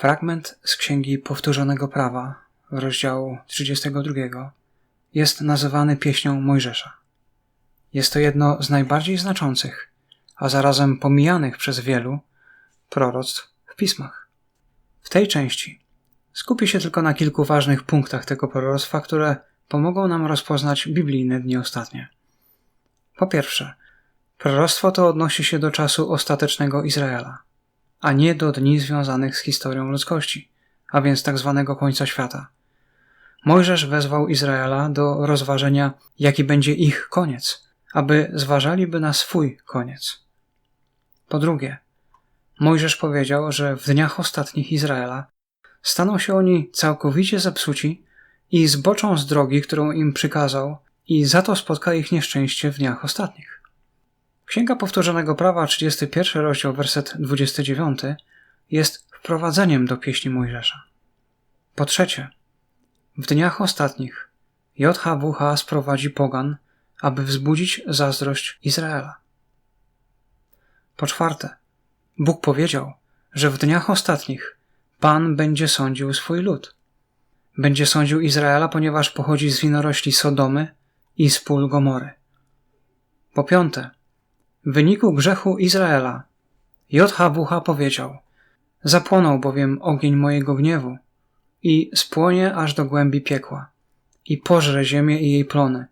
Fragment z Księgi Powtórzonego Prawa, rozdziału 32, jest nazywany pieśnią Mojżesza. Jest to jedno z najbardziej znaczących, a zarazem pomijanych przez wielu proroctw w pismach. W tej części skupi się tylko na kilku ważnych punktach tego proroctwa, które pomogą nam rozpoznać biblijne dni ostatnie. Po pierwsze, proroctwo to odnosi się do czasu ostatecznego Izraela, a nie do dni związanych z historią ludzkości, a więc tak zwanego końca świata. Mojżesz wezwał Izraela do rozważenia, jaki będzie ich koniec, aby zważaliby na swój koniec. Po drugie, Mojżesz powiedział, że w dniach ostatnich Izraela staną się oni całkowicie zepsuci i zboczą z drogi, którą im przykazał, i za to spotka ich nieszczęście w dniach ostatnich. Księga Powtórzonego Prawa, 31 rozdział, werset 29, jest wprowadzeniem do pieśni Mojżesza. Po trzecie, w dniach ostatnich JHWH sprowadzi pogan, aby wzbudzić zazdrość Izraela. Po czwarte, Bóg powiedział, że w dniach ostatnich Pan będzie sądził swój lud. Będzie sądził Izraela, ponieważ pochodzi z winorośli Sodomy i z pól Gomory. Po piąte, w wyniku grzechu Izraela JHWH powiedział: Zapłonął bowiem ogień mojego gniewu i spłonie aż do głębi piekła i pożre ziemię i jej plony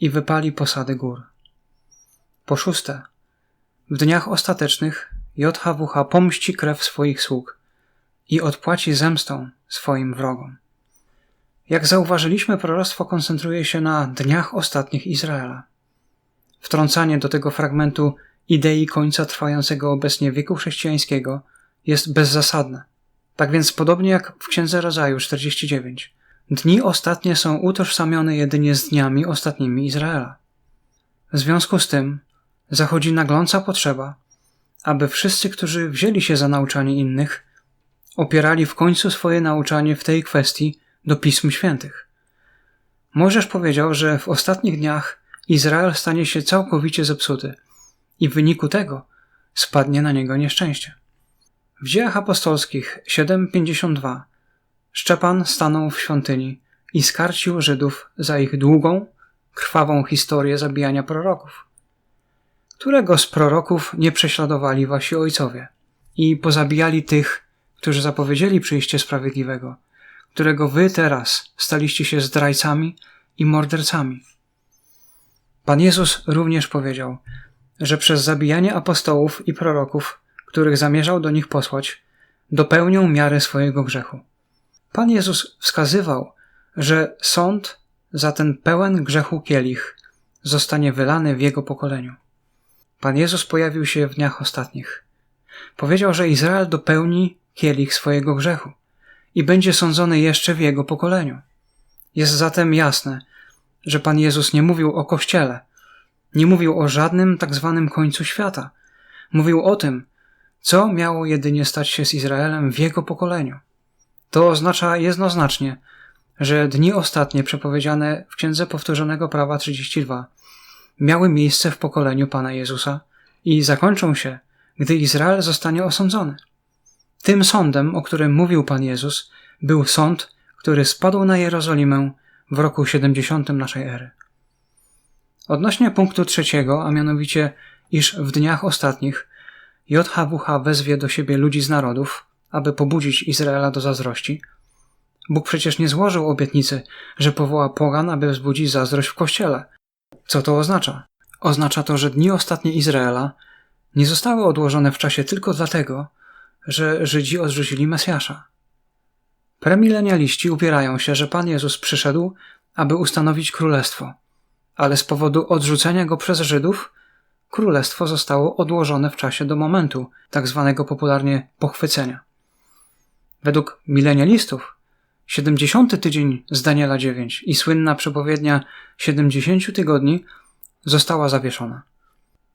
i wypali posady gór. Po szóste, w dniach ostatecznych JHWH pomści krew swoich sług i odpłaci zemstą swoim wrogom. Jak zauważyliśmy, proroctwo koncentruje się na dniach ostatnich Izraela. Wtrącanie do tego fragmentu idei końca trwającego obecnie wieku chrześcijańskiego jest bezzasadne. Tak więc, podobnie jak w Księdze Rodzaju 49, dni ostatnie są utożsamione jedynie z dniami ostatnimi Izraela. W związku z tym zachodzi nagląca potrzeba, aby wszyscy, którzy wzięli się za nauczanie innych, opierali w końcu swoje nauczanie w tej kwestii do Pism Świętych. Możesz powiedział, że w ostatnich dniach Izrael stanie się całkowicie zepsuty i w wyniku tego spadnie na niego nieszczęście. W dziejach apostolskich 7:52 Szczepan stanął w świątyni i skarcił Żydów za ich długą, krwawą historię zabijania proroków. Którego z proroków nie prześladowali wasi ojcowie i pozabijali tych, którzy zapowiedzieli przyjście sprawiedliwego, którego wy teraz staliście się zdrajcami i mordercami. Pan Jezus również powiedział, że przez zabijanie apostołów i proroków, których zamierzał do nich posłać, dopełnią miarę swojego grzechu. Pan Jezus wskazywał, że sąd za ten pełen grzechu kielich zostanie wylany w jego pokoleniu. Pan Jezus pojawił się w dniach ostatnich. Powiedział, że Izrael dopełni kielich swojego grzechu i będzie sądzony jeszcze w jego pokoleniu. Jest zatem jasne, że Pan Jezus nie mówił o Kościele, nie mówił o żadnym tak zwanym końcu świata. Mówił o tym, co miało jedynie stać się z Izraelem w jego pokoleniu. To oznacza jednoznacznie, że dni ostatnie przepowiedziane w Księdze Powtórzonego Prawa 32 miały miejsce w pokoleniu Pana Jezusa i zakończą się, gdy Izrael zostanie osądzony. Tym sądem, o którym mówił Pan Jezus, był sąd, który spadł na Jerozolimę w roku 70 naszej ery. Odnośnie punktu trzeciego, a mianowicie, iż w dniach ostatnich JHWH wezwie do siebie ludzi z narodów, aby pobudzić Izraela do zazdrości, Bóg przecież nie złożył obietnicy, że powoła pogan, aby wzbudzić zazdrość w kościele. Co to oznacza? Oznacza to, że dni ostatnie Izraela nie zostały odłożone w czasie tylko dlatego, że Żydzi odrzucili Mesjasza. Premilenialiści upierają się, że Pan Jezus przyszedł, aby ustanowić królestwo, ale z powodu odrzucenia go przez Żydów królestwo zostało odłożone w czasie do momentu, tak zwanego popularnie pochwycenia. Według milenialistów 70. tydzień z Daniela 9 i słynna przepowiednia 70 tygodni została zawieszona.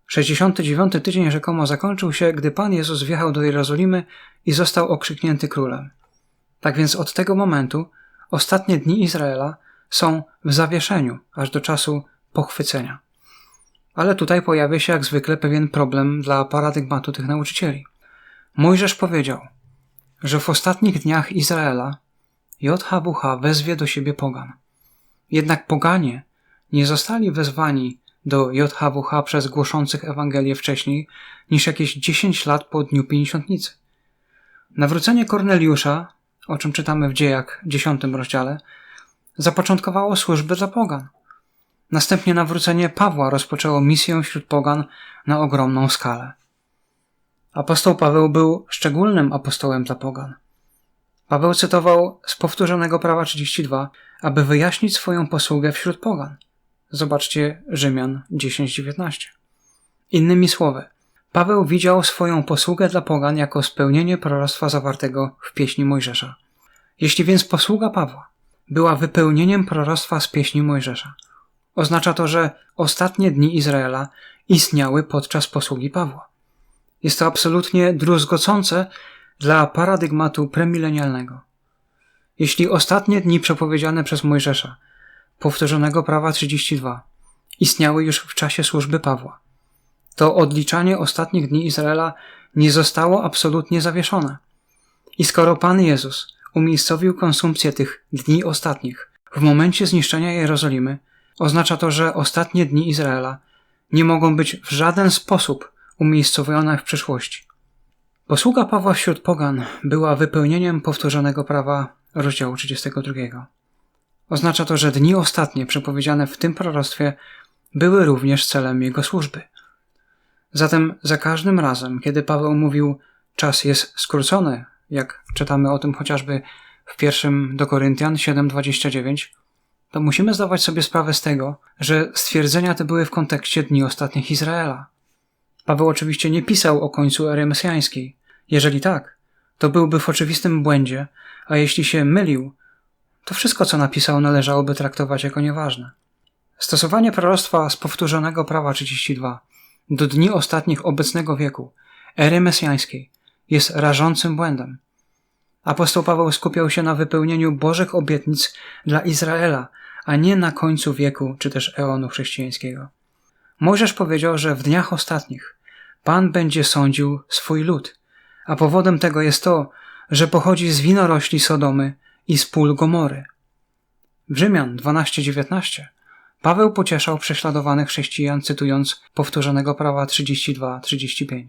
69. tydzień rzekomo zakończył się, gdy Pan Jezus wjechał do Jerozolimy i został okrzyknięty królem. Tak więc od tego momentu ostatnie dni Izraela są w zawieszeniu aż do czasu pochwycenia. Ale tutaj pojawia się jak zwykle pewien problem dla paradygmatu tych nauczycieli. Mojżesz powiedział: że w ostatnich dniach Izraela JHWH wezwie do siebie pogan. Jednak poganie nie zostali wezwani do JHWH przez głoszących Ewangelię wcześniej niż jakieś 10 lat po dniu Pięćdziesiątnicy. Nawrócenie Korneliusza, o czym czytamy w dziejach 10 rozdziale, zapoczątkowało służby dla pogan. Następnie nawrócenie Pawła rozpoczęło misję wśród pogan na ogromną skalę. Apostoł Paweł był szczególnym apostołem dla pogan. Paweł cytował z powtórzonego prawa 32, aby wyjaśnić swoją posługę wśród pogan. Zobaczcie Rzymian 10:19. Innymi słowy, Paweł widział swoją posługę dla pogan jako spełnienie proroctwa zawartego w pieśni Mojżesza. Jeśli więc posługa Pawła była wypełnieniem proroctwa z pieśni Mojżesza, oznacza to, że ostatnie dni Izraela istniały podczas posługi Pawła. Jest to absolutnie druzgocące dla paradygmatu premilenialnego. Jeśli ostatnie dni przepowiedziane przez Mojżesza, powtórzonego prawa 32, istniały już w czasie służby Pawła, to odliczanie ostatnich dni Izraela nie zostało absolutnie zawieszone. I skoro Pan Jezus umiejscowił konsumpcję tych dni ostatnich w momencie zniszczenia Jerozolimy, oznacza to, że ostatnie dni Izraela nie mogą być w żaden sposób umiejscowione w przyszłości. Posługa Pawła wśród pogan była wypełnieniem powtórzonego prawa rozdziału 32. Oznacza to, że dni ostatnie przepowiedziane w tym proroctwie były również celem jego służby. Zatem za każdym razem, kiedy Paweł mówił czas jest skrócony, jak czytamy o tym chociażby w pierwszym do Koryntian 7:29, to musimy zdawać sobie sprawę z tego, że stwierdzenia te były w kontekście dni ostatnich Izraela. Paweł oczywiście nie pisał o końcu ery mesjańskiej. Jeżeli tak, to byłby w oczywistym błędzie, a jeśli się mylił, to wszystko, co napisał, należałoby traktować jako nieważne. Stosowanie proroctwa z powtórzonego prawa 32 do dni ostatnich obecnego wieku, ery mesjańskiej, jest rażącym błędem. Apostoł Paweł skupiał się na wypełnieniu Bożych obietnic dla Izraela, a nie na końcu wieku czy też eonu chrześcijańskiego. Mojżesz powiedział, że w dniach ostatnich Pan będzie sądził swój lud, a powodem tego jest to, że pochodzi z winorośli Sodomy i z pól Gomory. W Rzymian 12:19 Paweł pocieszał prześladowanych chrześcijan, cytując powtórzonego prawa 32-35.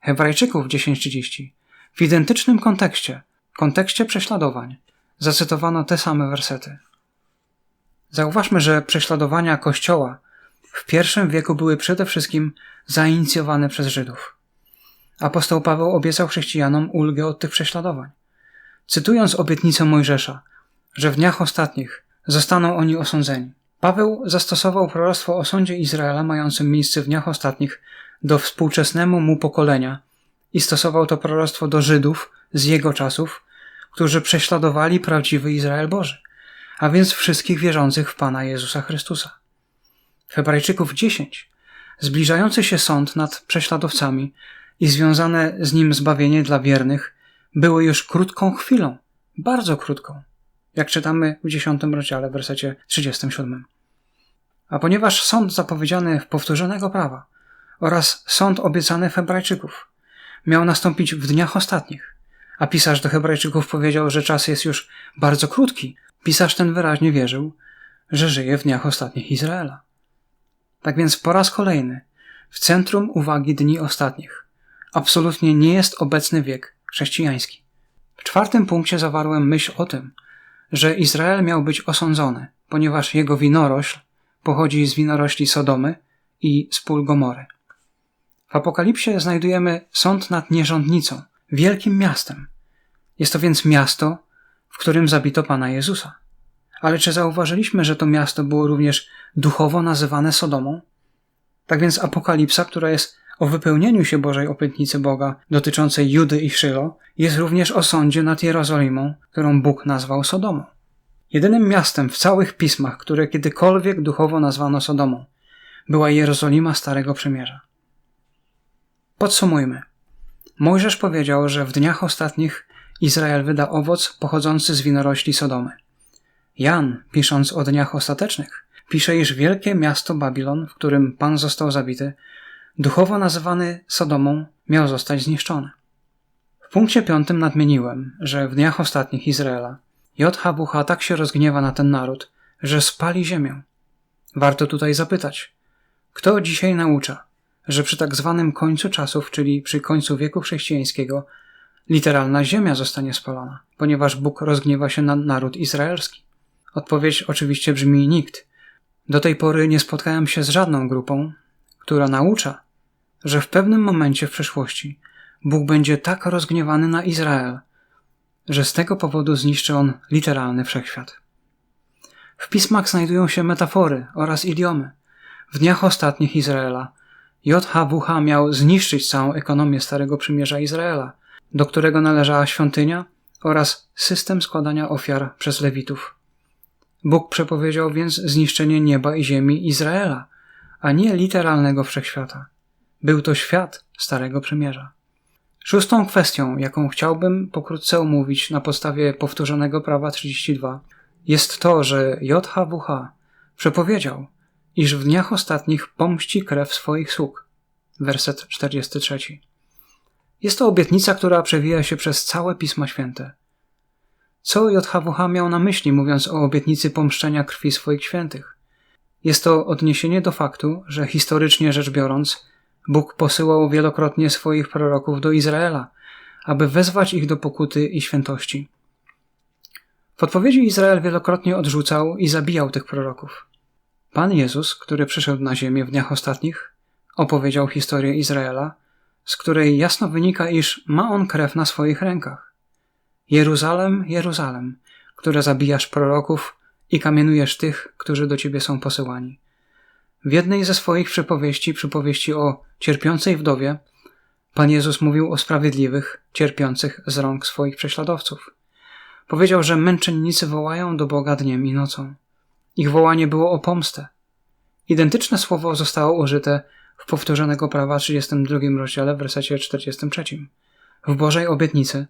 Hebrajczyków 10:30 w identycznym kontekście, kontekście prześladowań, zacytowano te same wersety. Zauważmy, że prześladowania Kościoła w pierwszym wieku były przede wszystkim zainicjowane przez Żydów. Apostoł Paweł obiecał chrześcijanom ulgę od tych prześladowań. Cytując obietnicę Mojżesza, że w dniach ostatnich zostaną oni osądzeni. Paweł zastosował proroctwo o sądzie Izraela mającym miejsce w dniach ostatnich do współczesnemu mu pokolenia i stosował to proroctwo do Żydów z jego czasów, którzy prześladowali prawdziwy Izrael Boży, a więc wszystkich wierzących w Pana Jezusa Chrystusa. W Hebrajczyków 10 zbliżający się sąd nad prześladowcami i związane z nim zbawienie dla wiernych były już krótką chwilą, bardzo krótką, jak czytamy w 10 rozdziale, w wersecie 37. A ponieważ sąd zapowiedziany w powtórzonego prawa oraz sąd obiecany w Hebrajczyków miał nastąpić w dniach ostatnich, a pisarz do Hebrajczyków powiedział, że czas jest już bardzo krótki, pisarz ten wyraźnie wierzył, że żyje w dniach ostatnich Izraela. Tak więc po raz kolejny w centrum uwagi dni ostatnich absolutnie nie jest obecny wiek chrześcijański. W czwartym punkcie zawarłem myśl o tym, że Izrael miał być osądzony, ponieważ jego winorośl pochodzi z winorośli Sodomy i z pól Gomory. W Apokalipsie znajdujemy sąd nad nierządnicą, wielkim miastem. Jest to więc miasto, w którym zabito Pana Jezusa. Ale czy zauważyliśmy, że to miasto było również duchowo nazywane Sodomą? Tak więc Apokalipsa, która jest o wypełnieniu się Bożej obietnicy Boga dotyczącej Judy i Szylo, jest również o sądzie nad Jerozolimą, którą Bóg nazwał Sodomą. Jedynym miastem w całych pismach, które kiedykolwiek duchowo nazwano Sodomą, była Jerozolima Starego Przymierza. Podsumujmy. Mojżesz powiedział, że w dniach ostatnich Izrael wyda owoc pochodzący z winorośli Sodomy. Jan, pisząc o dniach ostatecznych, pisze, iż wielkie miasto Babilon, w którym Pan został zabity, duchowo nazywany Sodomą, miał zostać zniszczony. W punkcie piątym nadmieniłem, że w dniach ostatnich Izraela JHWH tak się rozgniewa na ten naród, że spali ziemię. Warto tutaj zapytać, kto dzisiaj naucza, że przy tak zwanym końcu czasów, czyli przy końcu wieku chrześcijańskiego, literalna ziemia zostanie spalona, ponieważ Bóg rozgniewa się na naród izraelski? Odpowiedź oczywiście brzmi nikt. Do tej pory nie spotkałem się z żadną grupą, która naucza, że w pewnym momencie w przeszłości Bóg będzie tak rozgniewany na Izrael, że z tego powodu zniszczy on literalny wszechświat. W pismach znajdują się metafory oraz idiomy. W dniach ostatnich Izraela JHWH miał zniszczyć całą ekonomię Starego Przymierza Izraela, do którego należała świątynia oraz system składania ofiar przez Lewitów. Bóg przepowiedział więc zniszczenie nieba i ziemi Izraela, a nie literalnego wszechświata. Był to świat Starego Przymierza. Szóstą kwestią, jaką chciałbym pokrótce omówić na podstawie powtórzonego prawa 32, jest to, że JHWH przepowiedział, iż w dniach ostatnich pomści krew swoich sług. Werset 43. Jest to obietnica, która przewija się przez całe Pisma Święte. Co JHWH miał na myśli, mówiąc o obietnicy pomszczenia krwi swoich świętych? Jest to odniesienie do faktu, że historycznie rzecz biorąc, Bóg posyłał wielokrotnie swoich proroków do Izraela, aby wezwać ich do pokuty i świętości. W odpowiedzi Izrael wielokrotnie odrzucał i zabijał tych proroków. Pan Jezus, który przyszedł na ziemię w dniach ostatnich, opowiedział historię Izraela, z której jasno wynika, iż ma on krew na swoich rękach. Jeruzalem, Jeruzalem, które zabijasz proroków i kamienujesz tych, którzy do ciebie są posyłani. W jednej ze swoich przypowieści, przypowieści o cierpiącej wdowie, Pan Jezus mówił o sprawiedliwych, cierpiących z rąk swoich prześladowców. Powiedział, że męczennicy wołają do Boga dniem i nocą. Ich wołanie było o pomstę. Identyczne słowo zostało użyte w powtórzonego prawa 32 rozdziale w wersecie 43. W Bożej obietnicy,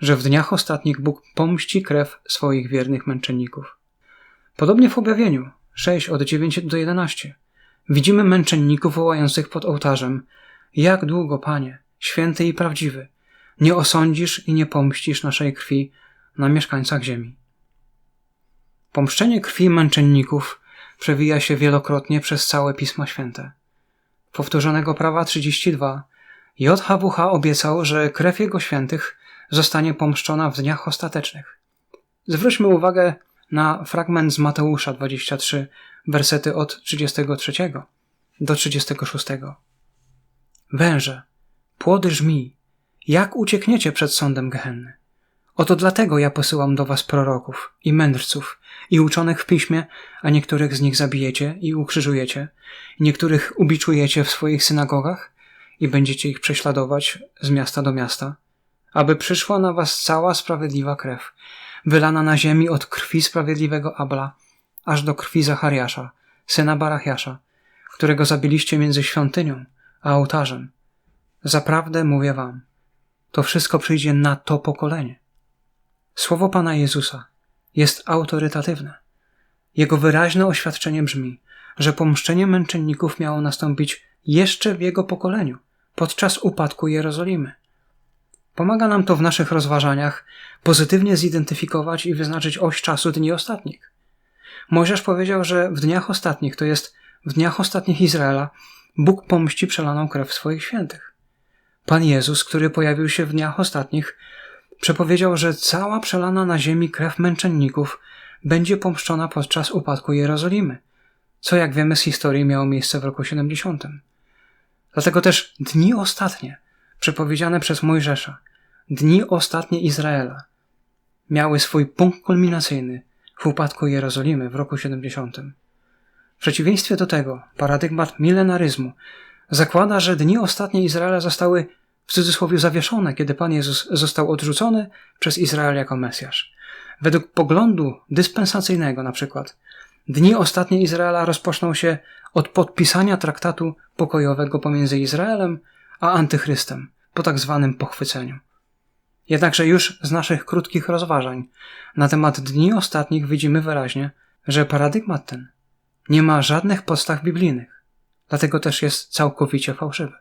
że w dniach ostatnich Bóg pomści krew swoich wiernych męczenników. Podobnie w objawieniu 6 od 9 do 11 widzimy męczenników wołających pod ołtarzem Jak długo, Panie, święty i prawdziwy, nie osądzisz i nie pomścisz naszej krwi na mieszkańcach ziemi. Pomszczenie krwi męczenników przewija się wielokrotnie przez całe Pisma Święte. Powtórzonego prawa 32 JHWH obiecał, że krew jego świętych zostanie pomszczona w dniach ostatecznych. Zwróćmy uwagę na fragment z Mateusza 23, wersety od 33 do 36. Węże, płody żmi, jak uciekniecie przed sądem Gehenny? Oto dlatego ja posyłam do was proroków i mędrców i uczonych w piśmie, a niektórych z nich zabijecie i ukrzyżujecie, niektórych ubiczujecie w swoich synagogach i będziecie ich prześladować z miasta do miasta, aby przyszła na was cała sprawiedliwa krew, wylana na ziemi od krwi sprawiedliwego Abla, aż do krwi Zachariasza, syna Barachiasza, którego zabiliście między świątynią a ołtarzem. Zaprawdę mówię wam, to wszystko przyjdzie na to pokolenie. Słowo Pana Jezusa jest autorytatywne. Jego wyraźne oświadczenie brzmi, że pomszczenie męczenników miało nastąpić jeszcze w jego pokoleniu, podczas upadku Jerozolimy. Pomaga nam to w naszych rozważaniach pozytywnie zidentyfikować i wyznaczyć oś czasu dni ostatnich. Mojżesz powiedział, że w dniach ostatnich, to jest w dniach ostatnich Izraela, Bóg pomści przelaną krew swoich świętych. Pan Jezus, który pojawił się w dniach ostatnich, przepowiedział, że cała przelana na ziemi krew męczenników będzie pomszczona podczas upadku Jerozolimy, co jak wiemy z historii miało miejsce w roku 70. Dlatego też dni ostatnie, przepowiedziane przez Mojżesza, dni ostatnie Izraela, miały swój punkt kulminacyjny w upadku Jerozolimy w roku 70. W przeciwieństwie do tego, paradygmat milenaryzmu zakłada, że dni ostatnie Izraela zostały w cudzysłowie zawieszone, kiedy Pan Jezus został odrzucony przez Izrael jako Mesjasz. Według poglądu dyspensacyjnego na przykład, dni ostatnie Izraela rozpoczną się od podpisania traktatu pokojowego pomiędzy Izraelem a Antychrystem po tak zwanym pochwyceniu. Jednakże już z naszych krótkich rozważań na temat dni ostatnich widzimy wyraźnie, że paradygmat ten nie ma żadnych podstaw biblijnych, dlatego też jest całkowicie fałszywy.